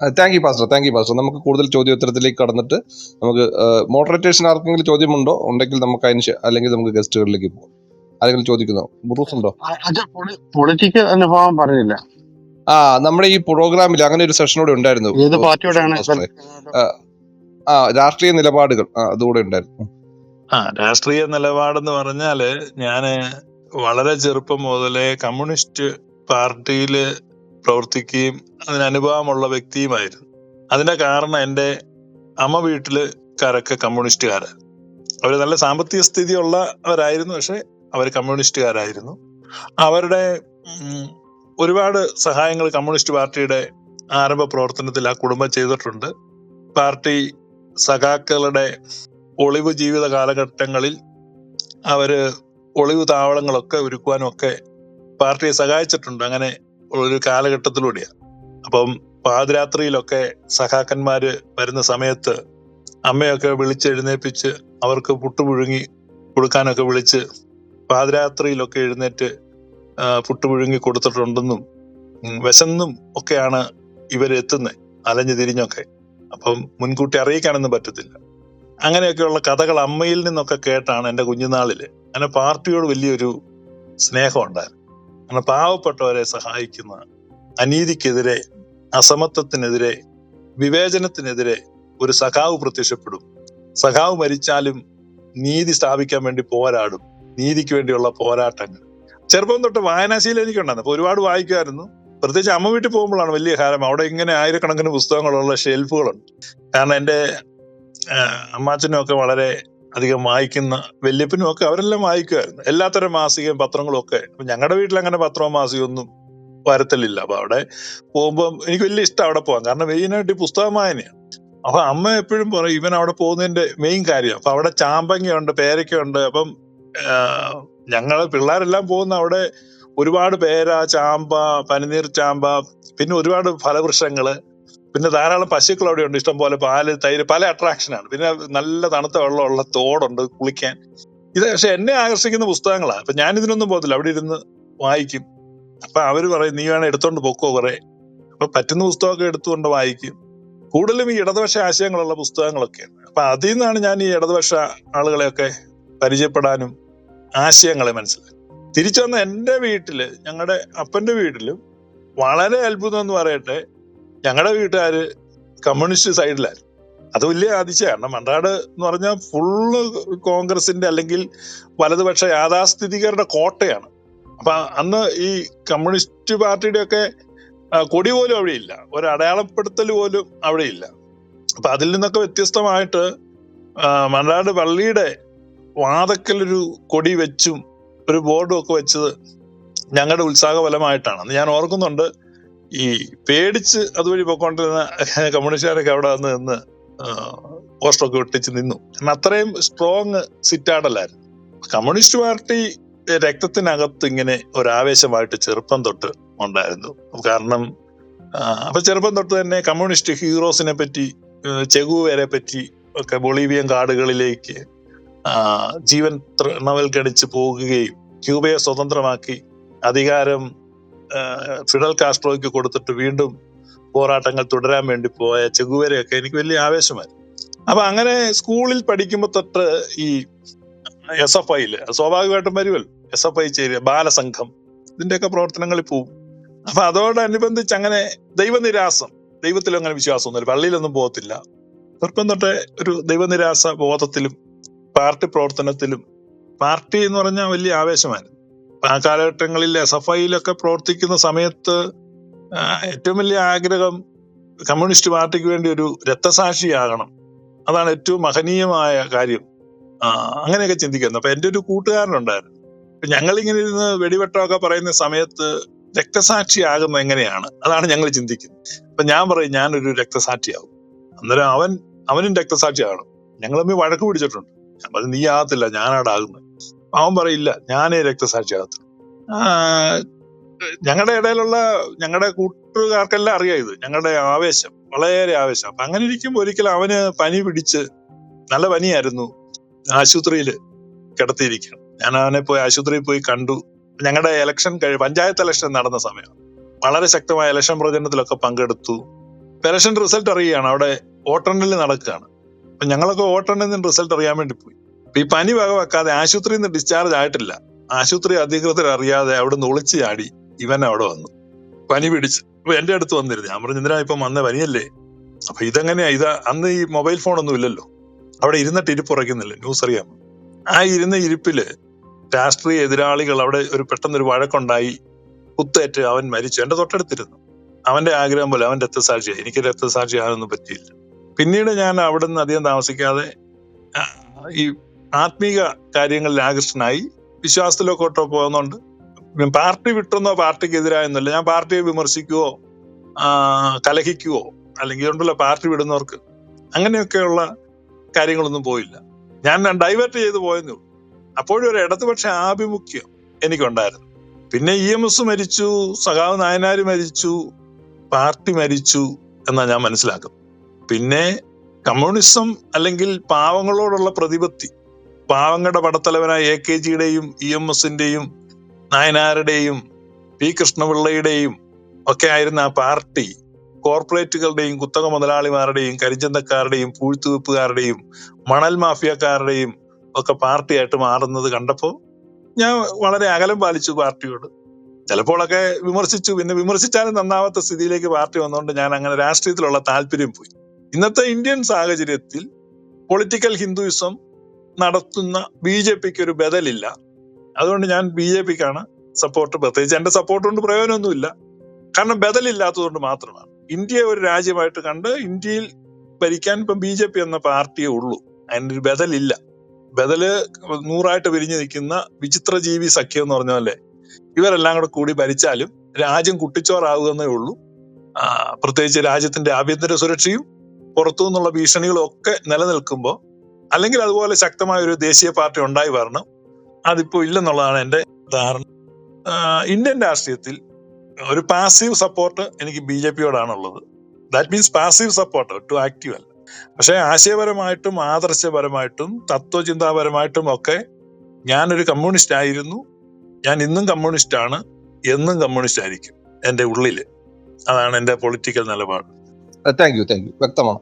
Thank you pastor thank you pastor നമുക്ക് കൂടുതൽ ചോദ്യോത്തരത്തിലേക്ക് കടന്നിട്ട് നമുക്ക് മോഡറേറ്റേഷൻ ആർക്കെങ്കിലും ചോദ്യമുണ്ടോ? ഉണ്ടെങ്കിൽ നമുക്ക് അതിന് അല്ലെങ്കിൽ നമുക്ക് ഗസ്റ്റുകളിലേക്ക് പോകാം ആരെങ്കിലും ചോദിക്കുന്നോ? ബ്രൂസ് ഉണ്ടോ? പൊളിറ്റിക്കൽ അനുഭവം പറഞ്ഞില്ല. ആ നമ്മുടെ ഈ പ്രോഗ്രാമിൽ അങ്ങനെ ഒരു സെഷൻ കൂടെ ഉണ്ടായിരുന്നു. ഏത് പാർട്ടിയോടാണ്? പാസ്റ്ററെ. ആ രാഷ്ട്രീയ നിലപാടുകൾ. ആ അതുകൂടെ ഉണ്ടായിരുന്നു. ആ രാഷ്ട്രീയ നിലപാടെന്ന് പറഞ്ഞാൽ ഞാൻ വളരെ ചെറുപ്പം മുതലേ കമ്മ്യൂണിസ്റ്റ് പാർട്ടിയിൽ പ്രവർത്തിക്കുകയും അതിന് അനുഭവമുള്ള വ്യക്തിയുമായിരുന്നു. അതിന്റെ കാരണം എന്റെ അമ്മ വീട്ടിൽ കാരൊക്കെ കമ്മ്യൂണിസ്റ്റുകാരാണ് അവർ നല്ല സാമ്പത്തിക സ്ഥിതി ഉള്ളവരായിരുന്നു പക്ഷെ അവർ കമ്മ്യൂണിസ്റ്റുകാരായിരുന്നു. അവരുടെ ഒരുപാട് സഹായങ്ങൾ കമ്മ്യൂണിസ്റ്റ് പാർട്ടിയുടെ ആരംഭ പ്രവർത്തനത്തിൽ ആ കുടുംബം ചെയ്തിട്ടുണ്ട്. പാർട്ടി സഖാക്കളുടെ ഒളിവ് ജീവിത കാലഘട്ടങ്ങളിൽ അവർ ഒളിവ് താവളങ്ങളൊക്കെ ഒരുക്കുവാനും ഒക്കെ പാർട്ടിയെ സഹായിച്ചിട്ടുണ്ട്. അങ്ങനെ ഒരു കാലഘട്ടത്തിലൂടെയാണ് അപ്പം പാതിരാത്രിയിലൊക്കെ സഖാക്കന്മാര് വരുന്ന സമയത്ത് അമ്മയൊക്കെ വിളിച്ചെഴുന്നേപ്പിച്ച് അവർക്ക് പുട്ടുപുഴുങ്ങി കൊടുക്കാനൊക്കെ വിളിച്ച് പാതിരാത്രിയിലൊക്കെ എഴുന്നേറ്റ് പുട്ടുപുഴുങ്ങി കൊടുത്തിട്ടുണ്ടെന്നും വിശന്നും ഒക്കെയാണ് ഇവരെത്തുന്നത് അലഞ്ഞു തിരിഞ്ഞൊക്കെ. അപ്പം മുൻകൂട്ടി അറിയിക്കാനൊന്നും പറ്റത്തില്ല. അങ്ങനെയൊക്കെയുള്ള കഥകൾ അമ്മയിൽ നിന്നൊക്കെ കേട്ടാണ് എന്റെ കുഞ്ഞുനാളിൽ അങ്ങനെ പാർട്ടിയോട് വലിയൊരു സ്നേഹം ഉണ്ടായിരുന്നു. അങ്ങനെ പാവപ്പെട്ടവരെ സഹായിക്കുന്ന അനീതിക്കെതിരെ അസമത്വത്തിനെതിരെ വിവേചനത്തിനെതിരെ ഒരു സഖാവ് പ്രത്യക്ഷപ്പെടും. സഖാവ് മരിച്ചാലും നീതി സ്ഥാപിക്കാൻ വേണ്ടി പോരാടും. നീതിക്ക് വേണ്ടിയുള്ള പോരാട്ടങ്ങൾ. ചെറുപ്പം തൊട്ട് വായനാശീലം എനിക്കുണ്ടായിരുന്നു. അപ്പൊ ഒരുപാട് വായിക്കുമായിരുന്നു. പ്രത്യേകിച്ച് അമ്മ വീട്ടിൽ പോകുമ്പോഴാണ് വലിയ കാര്യം അവിടെ ഇങ്ങനെ ആയിരക്കണക്കിന് പുസ്തകങ്ങളുള്ള ഷെൽഫുകളുണ്ട്. കാരണം എന്റെ അമ്മാച്ചനും ഒക്കെ വളരെ അധികം വായിക്കുന്ന വല്യപ്പനും ഒക്കെ അവരെല്ലാം വായിക്കുമായിരുന്നു. എല്ലാത്തരം മാസികയും പത്രങ്ങളും ഒക്കെ. ഞങ്ങളുടെ വീട്ടിൽ അങ്ങനെ പത്രവും മാസികയും ഒന്നും വരത്തലില്ല. അപ്പൊ അവിടെ പോകുമ്പോൾ എനിക്ക് വലിയ ഇഷ്ടം അവിടെ പോകാൻ. കാരണം മെയിനായിട്ട് ഈ പുസ്തകം വായനയാണ് അപ്പൊ അമ്മ എപ്പോഴും പറയും ഇവൻ അവിടെ പോകുന്നതിന്റെ മെയിൻ കാര്യം. അപ്പൊ അവിടെ ചാമ്പങ്ങയുണ്ട് പേരയ്ക്കുണ്ട് അപ്പം ഞങ്ങൾ പിള്ളേരെല്ലാം പോകുന്ന അവിടെ ഒരുപാട് പേര ചാമ്പ പനിനീർ ചാമ്പ പിന്നെ ഒരുപാട് ഫലവൃക്ഷങ്ങൾ. പിന്നെ ധാരാളം പശുക്കൾ അവിടെ ഉണ്ട്. ഇഷ്ടം പോലെ തൈര് പല അട്രാക്ഷനാണ് പിന്നെ നല്ല തണുത്ത വെള്ളമുള്ള തോടുണ്ട് കുളിക്കാൻ. ഇത് പക്ഷെ എന്നെ ആകർഷിക്കുന്ന പുസ്തകങ്ങളാണ് അപ്പൊ ഞാൻ ഇതിനൊന്നും പോകത്തില്ല. അവിടെ ഇരുന്ന് വായിക്കും. അപ്പൊ അവർ പറയും നീ വേണം എടുത്തോണ്ട് പൊക്കോ കുറെ. അപ്പൊ പറ്റുന്ന പുസ്തകമൊക്കെ എടുത്തുകൊണ്ട് വായിക്കും. കൂടുതലും ഈ ഇടതുപക്ഷ ആശയങ്ങളുള്ള പുസ്തകങ്ങളൊക്കെയാണ്. അപ്പൊ അതിൽ നിന്നാണ് ഞാൻ ഈ ഇടതുപക്ഷ ആളുകളെയൊക്കെ പരിചയപ്പെടാനും ആശയങ്ങളെ മനസ്സിലാക്കി. തിരിച്ചു വന്ന എന്റെ വീട്ടിൽ ഞങ്ങളുടെ അപ്പന്റെ വീട്ടിലും വളരെ അത്ഭുതം എന്ന് പറയട്ടെ ഞങ്ങളുടെ വീട്ടുകാര് കമ്മ്യൂണിസ്റ്റ് സൈഡിലായിരുന്നു അത് വലിയ അതിശയം. കാരണം മണ്ടാട് എന്ന് പറഞ്ഞാൽ ഫുള്ള് കോൺഗ്രസിന്റെ അല്ലെങ്കിൽ വലതുപക്ഷ യാഥാസ്ഥിതികരുടെ കോട്ടയാണ്. അപ്പൊ അന്ന് ഈ കമ്മ്യൂണിസ്റ്റ് പാർട്ടിയുടെ ഒക്കെ കൊടി പോലും അവിടെ ഇല്ല ഒരു അടയാളപ്പെടുത്തൽ പോലും അവിടെ ഇല്ല അപ്പൊ അതിൽ നിന്നൊക്കെ വ്യത്യസ്തമായിട്ട് മണ്ണാട് പള്ളിയുടെ വാതക്കലൊരു കൊടി വെച്ചും ഒരു ബോർഡും ഒക്കെ വെച്ചത് ഞങ്ങളുടെ ഉത്സാഹഫലമായിട്ടാണ്. ഞാൻ ഓർക്കുന്നുണ്ട് ഈ പേടിച്ച് അതുവഴി പോയിക്കൊണ്ടിരുന്ന കമ്മ്യൂണിസ്റ്റുകാരൊക്കെ അവിടെ വന്ന് നിന്ന് പോസ്റ്ററൊക്കെ ഒട്ടിച്ച് നിന്നു. കാരണം അത്രയും സ്ട്രോങ് സിറ്റാഡല്ലായിരുന്നു കമ്മ്യൂണിസ്റ്റ് പാർട്ടി രക്തത്തിനകത്ത് ഇങ്ങനെ ഒരു ആവേശമായിട്ട് ചെറുപ്പം തൊട്ട് ഉണ്ടായിരുന്നു. കാരണം അപ്പൊ ചെറുപ്പം തൊട്ട് തന്നെ കമ്മ്യൂണിസ്റ്റ് ഹീറോസിനെ പറ്റി ചെഗുവേരെ പറ്റി ഒക്കെ ബൊളീവിയൻ കാടുകളിലേക്ക് ജീവൻ തൃണവൽക്കടിച്ച് പോകുകയും ക്യൂബയെ സ്വതന്ത്രമാക്കി അധികാരം ഫിഡൽ കാസ്ട്രോയ്ക്ക് കൊടുത്തിട്ട് വീണ്ടും പോരാട്ടങ്ങൾ തുടരാൻ വേണ്ടി പോയ ചെഗുവരെയൊക്കെ എനിക്ക് വലിയ ആവേശമായിരുന്നു. അപ്പൊ അങ്ങനെ സ്കൂളിൽ പഠിക്കുമ്പോൾ തൊട്ട് ഈ എസ് എഫ് ഐയിൽ സ്വാഭാവികമായിട്ടും വരുമല്ലോ. എസ് എഫ് ഐ ചേരുക ബാലസംഘം ഇതിന്റെയൊക്കെ പ്രവർത്തനങ്ങളിൽ പോവും അപ്പൊ അതോടനുബന്ധിച്ച് അങ്ങനെ ദൈവനിരാസം ദൈവത്തിലും അങ്ങനെ വിശ്വാസമൊന്നുമില്ല പള്ളിയിലൊന്നും പോകത്തില്ല. ചെറുപ്പം തൊട്ടേ ഒരു ദൈവനിരാസ ബോധത്തിലും പാർട്ടി പ്രവർത്തനത്തിലും പാർട്ടി എന്ന് പറഞ്ഞാൽ വലിയ ആവേശമായിരുന്നു. ആ കാലഘട്ടങ്ങളിൽ എസ് എഫ് ഐയിലൊക്കെ പ്രവർത്തിക്കുന്ന സമയത്ത് ഏറ്റവും വലിയ ആഗ്രഹം കമ്മ്യൂണിസ്റ്റ് പാർട്ടിക്ക് വേണ്ടി ഒരു രക്തസാക്ഷിയാകണം. അതാണ് ഏറ്റവും മഹനീയമായ കാര്യം. അങ്ങനെയൊക്കെ ചിന്തിക്കുന്നത് അപ്പൊ എന്റെ ഒരു കൂട്ടുകാരനുണ്ടായിരുന്നു. ഞങ്ങളിങ്ങനെ ഇരുന്ന് വെടിവെട്ടമൊക്കെ പറയുന്ന സമയത്ത് രക്തസാക്ഷിയാകുന്ന എങ്ങനെയാണ്? അതാണ് ഞങ്ങൾ ചിന്തിക്കുന്നത്. അപ്പൊ ഞാൻ പറയും ഞാനൊരു രക്തസാക്ഷിയാകും അന്നേരം അവൻ അവനും രക്തസാക്ഷിയാകണം. ഞങ്ങൾ തമ്മിൽ വഴക്ക് പിടിച്ചിട്ടുണ്ട്. പറഞ്ഞു നീ ആകത്തില്ല ഞാനാടാ ആകുന്നത് അവൻ പറയില്ല ഞാനേ രക്തസാക്ഷിയാകത്തു ഞങ്ങളുടെ ഇടയിലുള്ള ഞങ്ങളുടെ കൂട്ടുകാർക്കെല്ലാം അറിയാം ഇത് ഞങ്ങളുടെ ആവേശം വളരെ ആവേശം. അപ്പൊ അങ്ങനെ ഇരിക്കുമ്പോൾ ഒരിക്കലും അവന് പനി പിടിച്ച് നല്ല പനിയായിരുന്നു ആശുപത്രിയിൽ കിടത്തിയിരിക്കണം ഞാൻ അവനെ പോയി ആശുപത്രിയിൽ പോയി കണ്ടു. ഞങ്ങളുടെ ഇലക്ഷൻ കഴി പഞ്ചായത്ത് ഇലക്ഷൻ നടന്ന സമയം. വളരെ ശക്തമായ ഇലക്ഷൻ പ്രചരണത്തിലൊക്കെ പങ്കെടുത്തു. ഇലക്ഷൻ റിസൾട്ട് അറിയുകയാണ് അവിടെ വോട്ടെണ്ണൽ നടക്കുകയാണ്. അപ്പൊ ഞങ്ങളൊക്കെ വോട്ടെണ്ണലിന് റിസൾട്ട് അറിയാൻ വേണ്ടി പോയി. ഈ പനി വക വെക്കാതെ ആശുപത്രിയിൽ നിന്ന് ഡിസ്ചാർജ് ആയിട്ടില്ല. ആശുപത്രി അധികൃതർ അറിയാതെ അവിടെ നിന്ന് ഒളിച്ചു ചാടി ഇവൻ അവിടെ വന്നു. പനി പിടിച്ച്. എന്റെ അടുത്ത് വന്നിരുന്നു. ഞാൻ പറഞ്ഞു എന്തിനാ ഇപ്പം വന്ന പനിയല്ലേ? അപ്പൊ ഇതെങ്ങനെയാ? ഇത് അന്ന് ഈ മൊബൈൽ ഫോൺ ഒന്നും ഇല്ലല്ലോ. അവിടെ ഇരുന്നിട്ട് ഇരിപ്പ് ഉറയ്ക്കുന്നില്ല? ന്യൂസ് അറിയാമോ ആ ഇരുന്ന ഇരിപ്പിൽ രാഷ്ട്രീയ എതിരാളികൾ അവിടെ ഒരു പെട്ടെന്നൊരു വഴക്കുണ്ടായി. കുത്തേറ്റ് അവൻ മരിച്ചു. എന്റെ തൊട്ടടുത്തിരുന്നു. അവന്റെ ആഗ്രഹം പോലെ അവൻ രക്തസാക്ഷിയായി. എനിക്ക് രക്തസാക്ഷി ആകാനൊന്നും പറ്റിയില്ല. പിന്നീട് ഞാൻ അവിടെ നിന്ന് അധികം താമസിക്കാതെ ഈ ആത്മീക കാര്യങ്ങളിൽ ആകൃഷ്ടനായി വിശ്വാസത്തിലൊക്കെ പോകുന്നുണ്ട്. പാർട്ടി വിട്ടെന്നോ പാർട്ടിക്ക് എതിരായെന്നല്ല ഞാൻ പാർട്ടിയെ വിമർശിക്കുവോ കലഹിക്കുവോ അല്ലെങ്കിൽ ഉണ്ടല്ലോ പാർട്ടി വിടുന്നവർക്ക് അങ്ങനെയൊക്കെയുള്ള കാര്യങ്ങളൊന്നും പോയില്ല. ഞാൻ ഡൈവേർട്ട് ചെയ്ത് പോയെന്നേ ഉള്ളൂ. അപ്പോഴും ഒരു ഇടതുപക്ഷ ആഭിമുഖ്യം എനിക്കുണ്ടായിരുന്നു. പിന്നെ ഇ എം എസ് മരിച്ചു സഖാവ് നായനാർ മരിച്ചു പാർട്ടി മരിച്ചു എന്നാ ഞാൻ മനസ്സിലാക്കുന്നത്. പിന്നെ കമ്മ്യൂണിസം അല്ലെങ്കിൽ പാവങ്ങളോടുള്ള പ്രതിപത്തി പാവങ്ങളുടെ പടത്തലവനായ എ കെ ജിയുടെയും ഇ എം എസിന്റെയും നായനാരുടെയും പി കൃഷ്ണപിള്ളയുടെയും ഒക്കെ ആയിരുന്ന ആ പാർട്ടി കോർപ്പറേറ്റുകളുടെയും കുത്തക മുതലാളിമാരുടെയും കരിഞ്ചന്തക്കാരുടെയും പൂഴ്ത്തുവെപ്പുകാരുടെയും മണൽ മാഫിയക്കാരുടെയും ഒക്കെ പാർട്ടിയായിട്ട് മാറുന്നത് കണ്ടപ്പോൾ ഞാൻ വളരെ അകലം പാലിച്ചു പാർട്ടിയോട്. ചിലപ്പോഴൊക്കെ വിമർശിച്ചു. പിന്നെ വിമർശിച്ചാലും നന്നാവാത്ത സ്ഥിതിയിലേക്ക് പാർട്ടി വന്നുകൊണ്ട് ഞാൻ അങ്ങനെ രാഷ്ട്രീയത്തിലുള്ള താല്പര്യം പോയി. ഇന്നത്തെ ഇന്ത്യൻ സാഹചര്യത്തിൽ പൊളിറ്റിക്കൽ ഹിന്ദുയിസം നടത്തുന്ന ബി ജെ പിക്ക് ഒരു ബദലില്ല. അതുകൊണ്ട് ഞാൻ ബി ജെ പിക്കാണ് സപ്പോർട്ട് പ്രത്യേകിച്ച് എന്റെ സപ്പോർട്ട് കൊണ്ട് പ്രയോജനമൊന്നുമില്ല. കാരണം ബദലില്ലാത്തതുകൊണ്ട് മാത്രമാണ്. ഇന്ത്യയെ ഒരു രാജ്യമായിട്ട് കണ്ട് ഇന്ത്യയിൽ ഭരിക്കാൻ ഇപ്പം ബി ജെ പി എന്ന പാർട്ടിയേ ഉള്ളൂ. അതിന്റെ ഒരു ബദലില്ല. ബദൽ നൂറായിട്ട് പിരിഞ്ഞു നിൽക്കുന്ന വിചിത്രജീവി സഖ്യം എന്ന് പറഞ്ഞ പോലെ ഇവരെല്ലാം കൂടെ കൂടി ഭരിച്ചാലും രാജ്യം കുട്ടിച്ചോറാവുകയെന്നേ ഉള്ളൂ. പ്രത്യേകിച്ച് രാജ്യത്തിന്റെ ആഭ്യന്തര സുരക്ഷയും പുറത്തു നിന്നുള്ള ഭീഷണികളും ഒക്കെ നിലനിൽക്കുമ്പോൾ അല്ലെങ്കിൽ അതുപോലെ ശക്തമായ ഒരു ദേശീയ പാർട്ടി ഉണ്ടായി വരണം. അതിപ്പോ ഇല്ലെന്നുള്ളതാണ് എന്റെ ധാരണ. ഇന്ത്യൻ രാഷ്ട്രീയത്തിൽ ഒരു പാസീവ് സപ്പോർട്ട് എനിക്ക് B J പിയോടാണുള്ളത്. That means passive support to active അല്ല. പക്ഷെ ആശയപരമായിട്ടും ആദർശപരമായിട്ടും തത്വചിന്താപരമായിട്ടും ഒക്കെ ഞാനൊരു കമ്മ്യൂണിസ്റ്റ് ആയിരുന്നു. ഞാൻ ഇന്നും കമ്മ്യൂണിസ്റ്റ് ആണ്. എന്നും കമ്മ്യൂണിസ്റ്റ് ആയിരിക്കും എന്റെ ഉള്ളിൽ. അതാണ് എന്റെ പൊളിറ്റിക്കൽ നിലപാട്. താങ്ക് യു താങ്ക് യു വ്യക്തമാണ്.